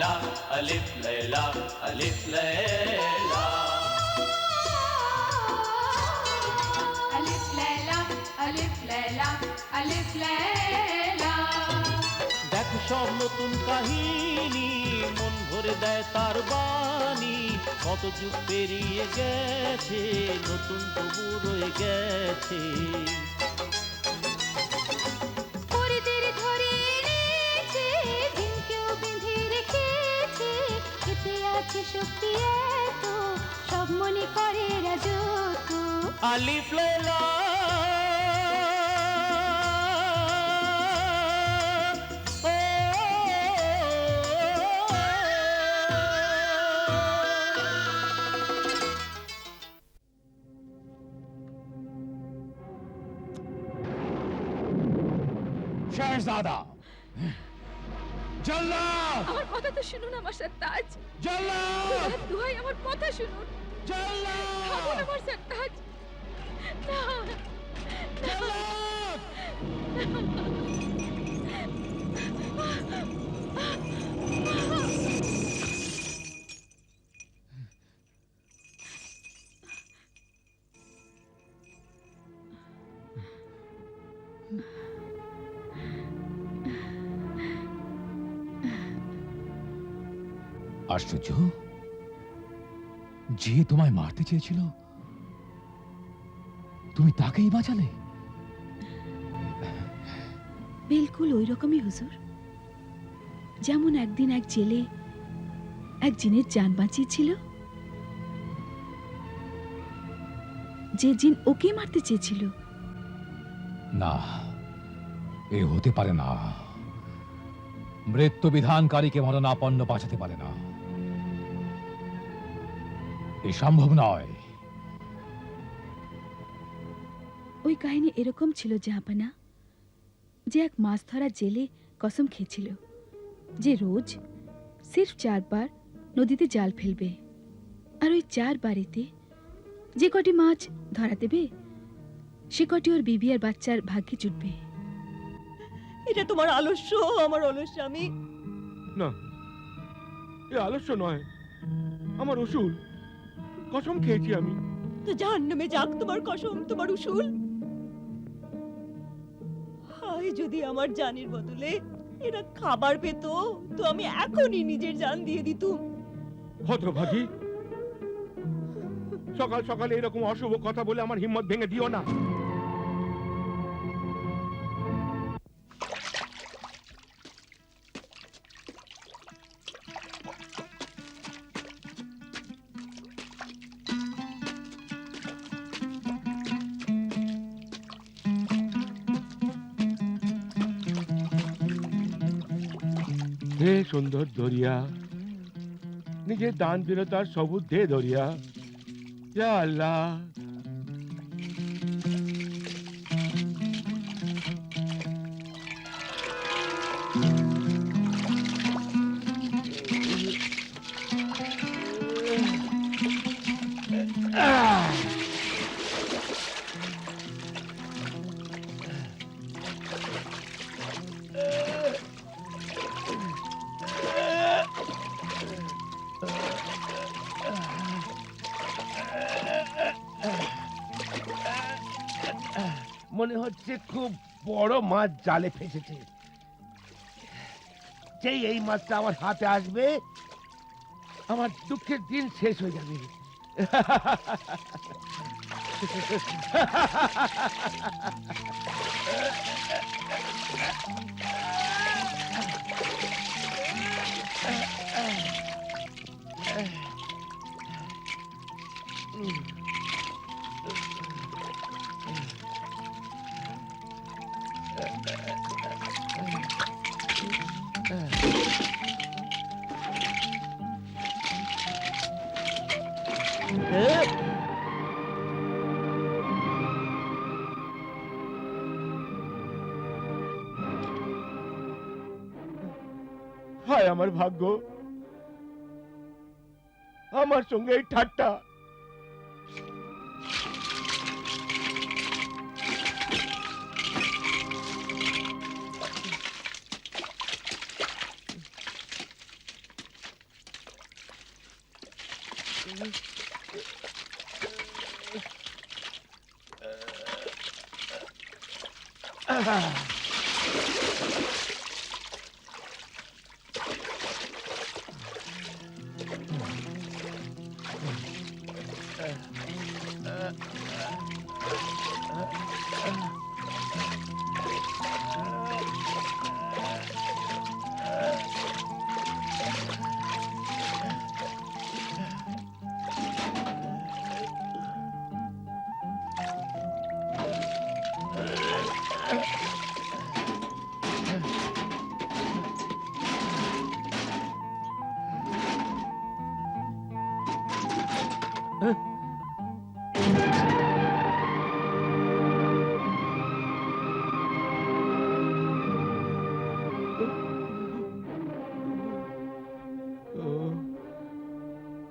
লাইলা আলিফ লাইলা আলিফ লাইলা আলিফ লাইলা আলিফ লাইলা আলিফ লাইলা দেখো সব নতুন কাহিনী মন ভরে দেয় তার বাণী। কত যুগ পেরিয়ে গেছে নতুন তবু রয়ে গেছে। রাজত্ব আলিফ লাইলা শেহজাদা জল্লাদ আমার কথা তো শুনুন আমার সত্তাজ জল্লাদ দুহাই আমার কথা শুনুন থামুন জল্লাদ আমার সত্তাজ না জল্লাদ আশ্চর্য? যে তোমায় মারতে চেয়েছিল? তুমি তাকেই বাঁচালে? বিলকুল ওই রকমই হুজুর। যেমন একদিন এক জেলে এক জিনের জান বাঁচিয়েছিল যে জিন ওকে মারতে চেয়েছিল। না এ হতে পারে না। মৃত্যু বিধানকারীকে মরণাপন্ন বাঁচাতে পারে না। এ সম্ভব নয়। ওই কাহিনী এরকম ছিল জাহাপানা যে এক মাছ ধরা জেলে কসম খেয়েছিল যে রোজ সির্ফ চারবার নদীতে জাল ফেলবে আর ওই চার বাড়িতে যে কটি মাছ ধরা দেবে সে কটি ওর বিবি আর বাচ্চার ভাগ্যে জুটবে। এটা তোমার আলস্য আমার অলস্য আমি না এ আলস্য নয় আমার উসুল। কসম খেয়েছি আমি। তো জাহান্নামে যাক তোমার কসম তোমার উসুল। যদি আমার জানের বদলে এরা খাবার পেত, তো আমি এখনই নিজের জান দিয়ে দিতুম। হতভাগী সকাল সকালে এরকম অশুভ কথা বলে আমার হিম্মত ভেঙে দিও না। দরিয়া নিজের দান দীনতার সবুজ দে দরিয়া ইয়া আল্লাহ। হচ্ছে খুব বড় মাছ জালে ফেসেছে। যেই এই মাছটা আমার হাতে আসবে, আমার দুঃখের দিন শেষ হয়ে যাবে। আমার ভাগ্য আমার সঙ্গে এই ঠাট্টা Ah.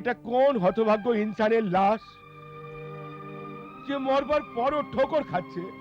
এটা কোন হতভাগ্য ইনসানের লাশ? যে মরবার পরও ঠোকর খাচ্ছে।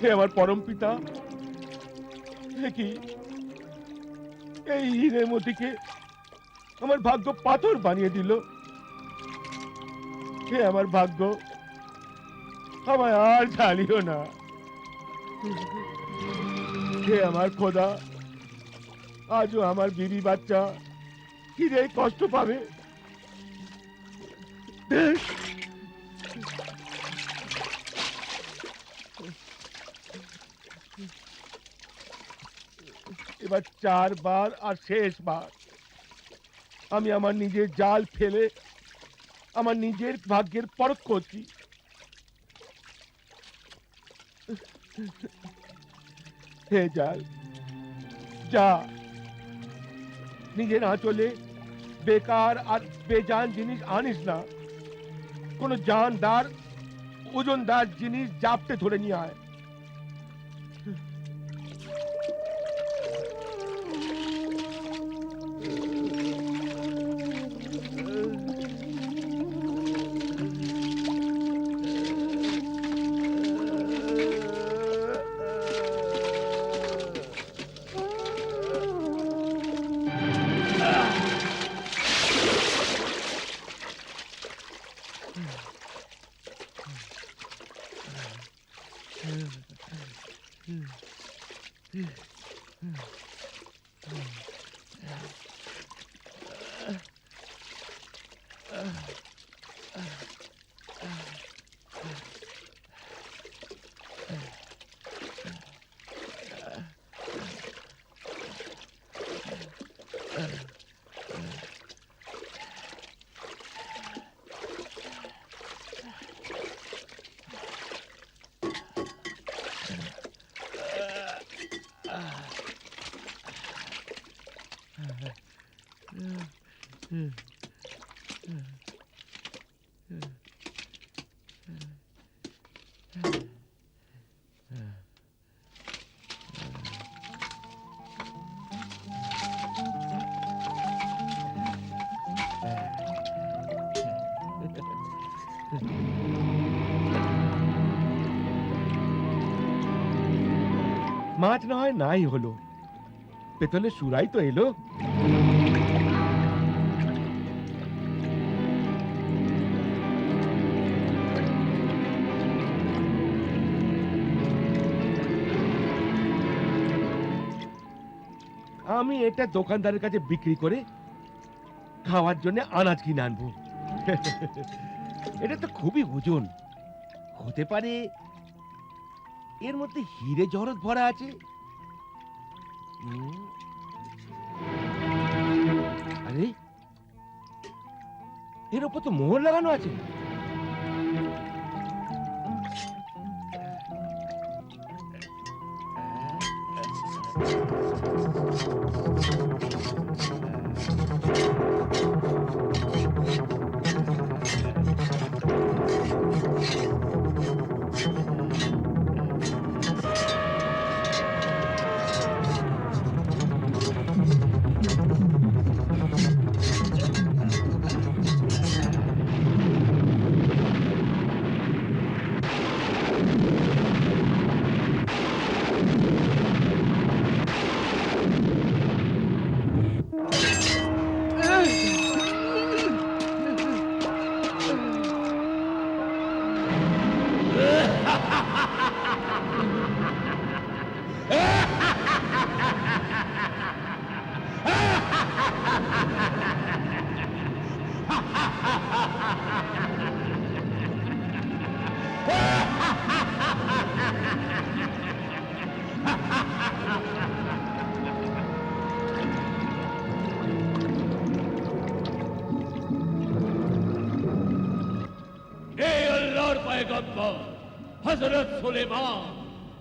হে আমার পরম পিতা কি? এই হীরের মতিকে আমার ভাগ্য পাথর বানিয়ে দিল। হে আমার ভাগ্য, আমায় আর ঝালিও না। হে আমার খোদা, আজও আমার বিবি বাচ্চা হিরে কষ্ট পাবে। এবার চারবার আর শেষবার আমি আমার নিজের জাল ফেলে আমার নিজের ভাগ্যের পরখ করছি হে জাল যা নিজের আঁচলে বেকার আর বেজান জিনিস আনিস না কোনো জানদার ওজনদার জিনিস জাপটে ধরে নিয়ে আয় মাছ না হয় নাই হলো পেতলের সুরাই তো এলো। আমি এটা দোকানদারের কাছে বিক্রি করে খাওয়ার জন্য আনাজ কিনে আনব। এটা তো খুবই ওজন। হতে পারে এর মধ্যে হিরে জহরত ভরা আছে। আরে এর উপর তো মোহর লাগানো আছে। হে পয়গম্বর, হযরত সুলেমান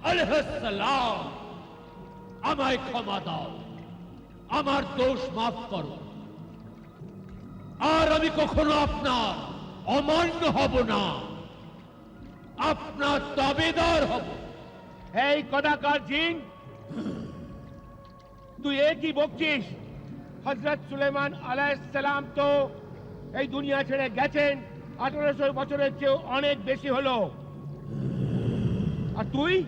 আলাইহিস আমায় ক্ষমা দাও, আমার দোষ মাফ করো। আর আমি কখনো আপনার অমান্য হব না, আপনার দাবেদার হব। এই কদাকার জিন, তুই এ কি বকছিস? হজরত সুলেমান আলাইসালাম তো এই দুনিয়া ছেড়ে গেছেন। আঠারোশো বছরের চেয়েও অনেক বেশি হলো। আর তুই?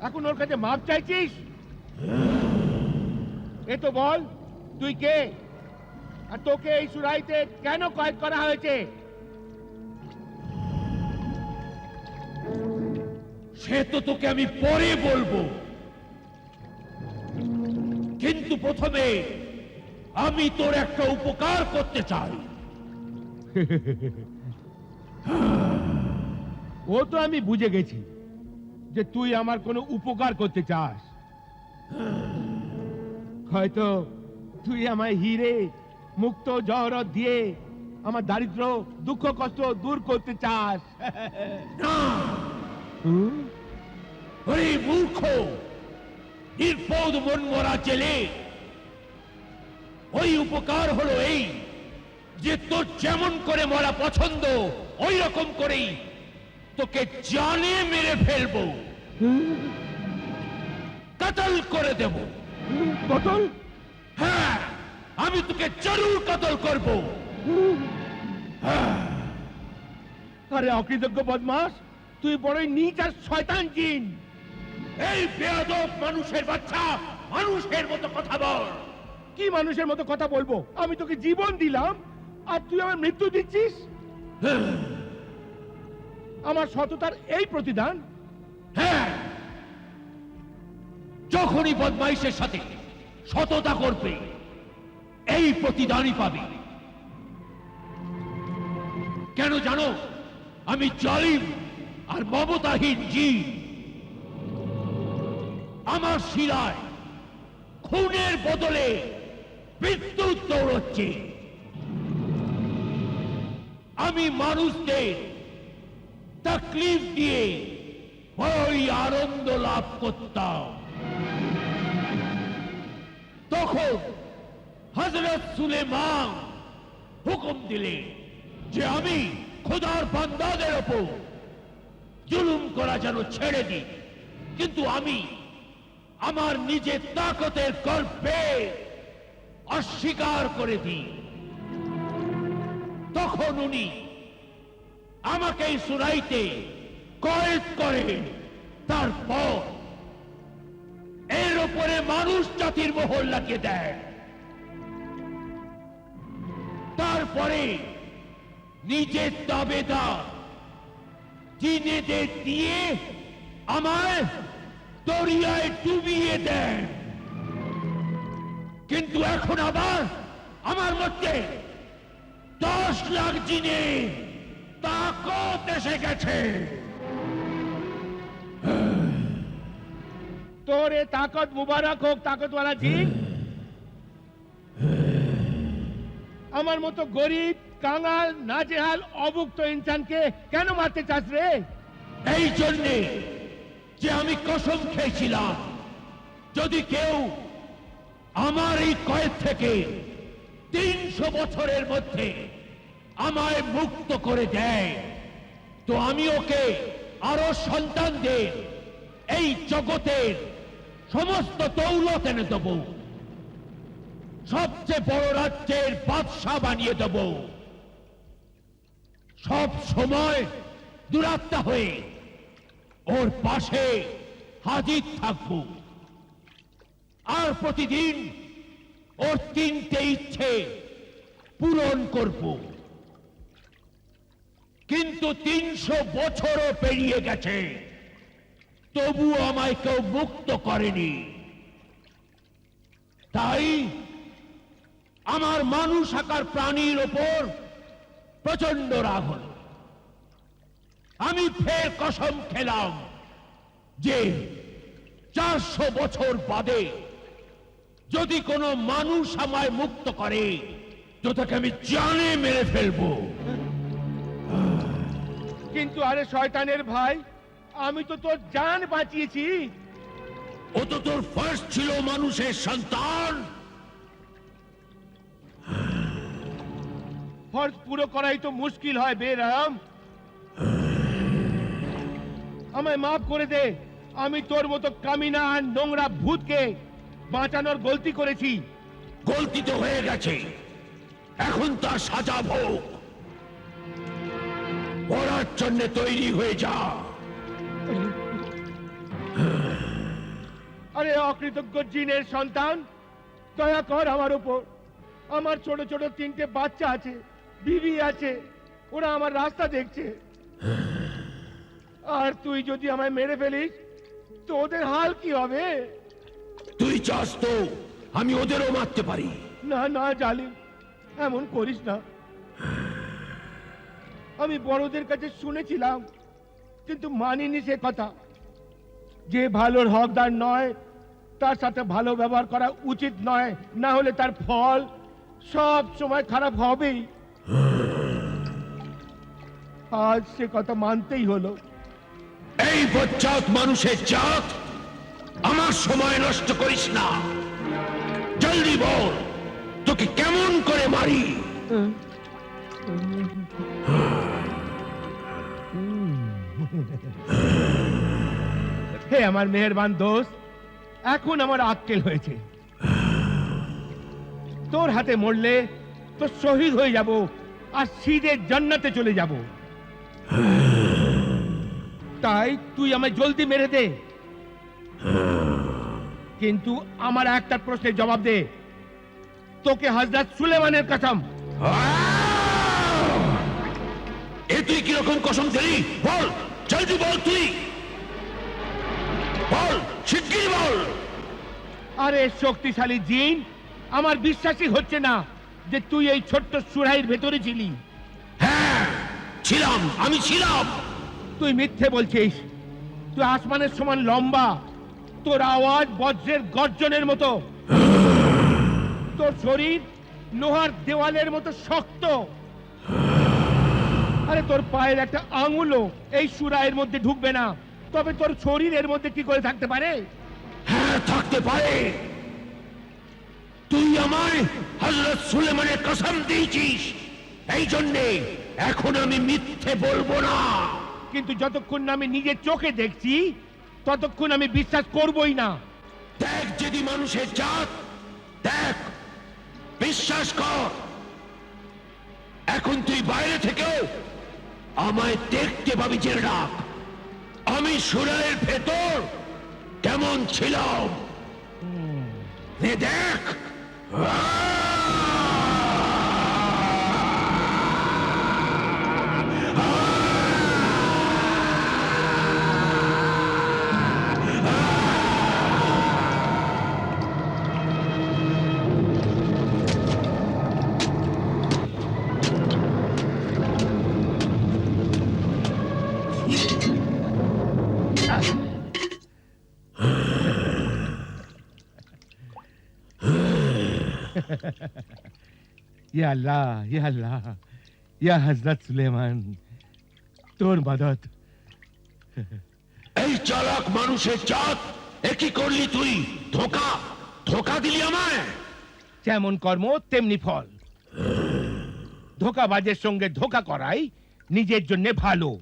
এখন ওর কাছে মাপ চাইছিস? এ তো বল তুই কে? আর তোকে এই সুরাইতে কেন কয়েদ করা হয়েছে? সে তো তোকে আমি পরে বলব। কিন্তু প্রথমে আমি তোর একটা উপকার করতে চাই। ও তো আমি বুঝে গেছি যে তুই আমার কোনো উপকার করতে চাস। হয়তো তুই আমায় হিরে মুক্ত জহরত দিয়ে আমার দারিদ্র দুঃখ কষ্ট দূর করতে চাস? ওরে মূর্খ নির্বোধ মন মরা জেলে ওই উপকার হলো এই যে তোর যেমন করে মরা পছন্দ ওই রকম করেই তোকে জানে মেরে ফেলব। কাতল করে দেব। পটল হ্যাঁ আমি তোকে জরুর কাতল করব। আরে অকৃতজ্ঞ বদমাস তুই বড়ই নিচ আর শয়তান জিন। এই বেয়াদব মানুষের বাচ্চা মানুষের মতো কথা বল। কি মানুষের মতো কথা বলব? আমি তোকে জীবন দিলাম আর তুই আমার মৃত্যু দিচ্ছিস? আমার সততার এই প্রতিদান? হ্যাঁ। যখনই বদমাইশের সাথে সততা করবে, এই প্রতিদানই পাবে। কেন জানো? আমি জালিম আর মমতাহীন জি আমার শিরায় খুনের বদলে বিদ্যুৎ দৌড়চ্ছে। আমি মানুষদের তকলিফ দিয়ে বড়ই আনন্দ লাভ করতাম। তখন হজরত সুলেমান হুকুম দিলেন যে আমি খোদার বান্দাদের ওপর জুলুম করা যেন ছেড়ে দিই। কিন্তু আমি আমার নিজের তাকতের গল্পে অস্বীকার করে দিই। তখন উনি আমাকে এই সুরাইতে কয়েদ করে, তারপর এর উপরে মানুষ জাতির মোহর লাগিয়ে দেয়। তারপরে নিজের দাবেদার, জিনেদের দিয়ে আমায় দরিয়ায় ডুবিয়ে দেন কিন্তু এখন আবার আমার মধ্যে দশ লাখ জিনে তাকত এসে গেছে। তোর এ তাকত মুবারক হোক তাকতওয়ালা জিন আমার মতো গরিব কাঙাল নাজেহাল অভুক্ত ইনসানকে কেন মারতে চাস রে? এই জন্যে যে আমি কসম খেয়েছিলাম যদি কেউ আমার এই কয়েদ থেকে তিনশো বছরের মধ্যে আমায় মুক্ত করে দেয়। তো আমি ওকে আরও সন্তানদের এই জগতের সমস্ত দৌলত এনে দেব। সবচেয়ে বড় রাজ্যের বাদশাহ বানিয়ে দেব। সব সময় দুরাত্মা হয়ে ওর পাশে হাজির থাকব। আর প্রতিদিন ওর তিনটে ইচ্ছে পূরণ করব। কিন্তু তিনশো বছরও পেরিয়ে গেছে। তবুও আমায় কেউ মুক্ত করেনি। তাই আমার মানুষ আকার প্রাণীর ওপর প্রচণ্ড রাগ হলো। আমি ফের কসম খেলাম যে চারশো বছর বাদে যদি কোনো মানুষ আমায় মুক্ত করে তো তাকে আমি জানে মেরে ফেলব। কিন্তু আরে শয়তানের ভাই আমি তো তোর জান বাঁচিয়েছি। ও তো তোর ফার্স্ট ছিল মানুষের সন্তান। ফর্জ পুরো করাই তো মুশকিল হয় বেরাম। আমায় মাফ করে দে আমি তোর মতো কামিনা আর নোংরা ভূতকে বাঁচানোর গলতি করেছি। গলতি তো হয়ে গেছে। এখন তার সাজা ভোগ। পড়ার জন্য তৈরি হয়ে যা। আরে অকৃতজ্ঞ জিনের সন্তান দয়া কর আমার উপর। আমার ছোট ছোট তিনটে বাচ্চা আছে বিবি আছে ওরা আমার রাস্তা দেখছে। আর তুই যদি আমায় মেরে ফেলিস তো ওদের হাল কি হবে? তুই চাস তো আমি ওদেরও মারতে পারি। না না জালিম এমন করিস না। আমি বড়দের কাছে শুনেছিলাম কিন্তু মানিনি সে কথা। যে ভালোর হকদার নয় তার সাথে ভালো ব্যবহার করা উচিত নয় না হলে তার ফল সব সময় খারাপ হবেই। আজ সে কথা মানতেই হলো। এই বচ্চাত মানুষের জাত আমার সময় নষ্ট করিস না। জলদি বল তোকে কেমন করে মারি? হে আমার মেহেরবান দোস্ত এখন আমার আক্কেল হয়েছে। তোর হাতে মরলে তো শহীদ হয়ে যাব আর সিধে জান্নাতে চলে যাব। তাই তুই আমায় জলদি মেরে দে। কিন্তু আমার একটা প্রশ্নের জবাব দে। তোকে হজরত সুলেমানের কসম। এ তুই কীরকম কসম দিলি বল জলদি বল তুই। বল শিগগির বল। আরে শক্তিশালী জিন আমার বিশ্বাসই হচ্ছে না যে তুই এই ছোট্ট সুরাইয়ের ভেতরে ছিলি। হ্যাঁ ছিলাম আমি ছিলাম। তুই মিথ্যে বলছিস। তুই আসমানের সমান লম্বা তোর আওয়াজ বজ্রের গর্জনের মতো। তোর শরীর লোহার দেওয়ালের মতো শক্ত। আরে তোর পায়ের একটা আঙুলও এই সুরায়ের মধ্যে ঢুকবে না। তবে তোর শরীরের মধ্যে কি করে থাকতে পারে? হ্যাঁ থাকতে পারে। তুই আমায় হজরত সুলেমানের কসম দিয়েছিস। এই জন্যে এখন আমি মিথ্যে বলব না। কিন্তু যতক্ষণ না আমি নিজের চোখে দেখছি ততক্ষণ আমি বিশ্বাস করবই না। দেখ যদি মানুষের জাত দেখ বিশ্বাস কর। এখন তুই বাইরে থেকেও আমায় দেখতে পাবি জেনে রাখ আমি সুরের ভেতর কেমন ছিলাম। দেখ। ইয়া আল্লাহ ইয়া আল্লাহ ইয়া হজরত সুলেমান তোর মদত এই চালাক মানুষের জাত এ কি করলি তুই। ধোকা ধোকা দিলি আমায়। যেমন কর্ম তেমনি ফল। ধোকাবাজের সঙ্গে ধোকা করাই নিজের জন্য ভালো।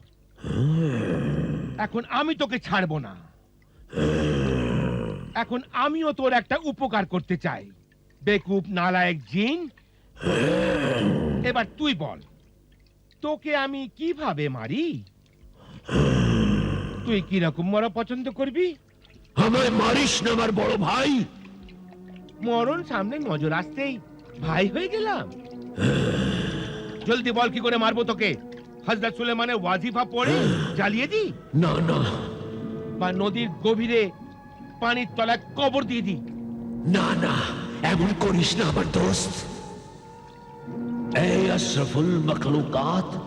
এখন আমি তোকে ছাড়বো না। এখন আমিও তোর একটা উপকার করতে চাই। বেকুব নালায়েক জিন। এবার তুই বল তোকে আমি কীভাবে মারি? তুই কীরকম মরা পছন্দ করবি? আমায় মারিস না আমার বড় ভাই। মরণ সামনে নজর আসতেই ভাই হয়ে গেলাম। জলদি বল কি করে মারবো তোকে? হজরত সুলেমানের ওয়াজিফা পড়ে জ্বালিয়ে দি। না না। বা নদীর গভীরে পানির তলায় কবর দিয়ে দি। না না। এমন করিস না আমার দোস্ত। এই আশরাফুল মখলুকাত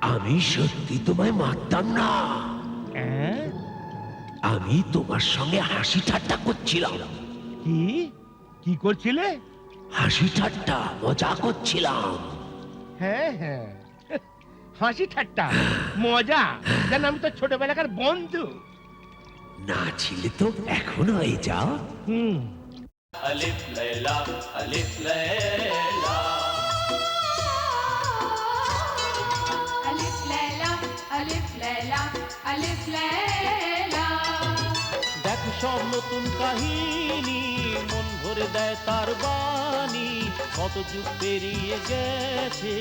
আমি সত্যি তোমায় মারতাম না। অ্যাঁ? আমি তোমার সঙ্গে হাসি ঠাট্টা করছিলাম। কি? কি করছিলে? হাসি ঠাট্টা মজা করছিলাম। হ্যাঁ হ্যাঁ। হাসি ঠাট্টা মজা। যেন আমি তো ছোটবেলাকার বন্ধু। না ছিলে তো এখন হয়ে যাও। হুম। ألف ليلى ألف ليلى ألف ليلى ألف ليلى ألف ليلى দেখো সব নতুন কাহিনী মন ভরে দেয় তার বাণী কত যুগ পেরিয়ে গেছে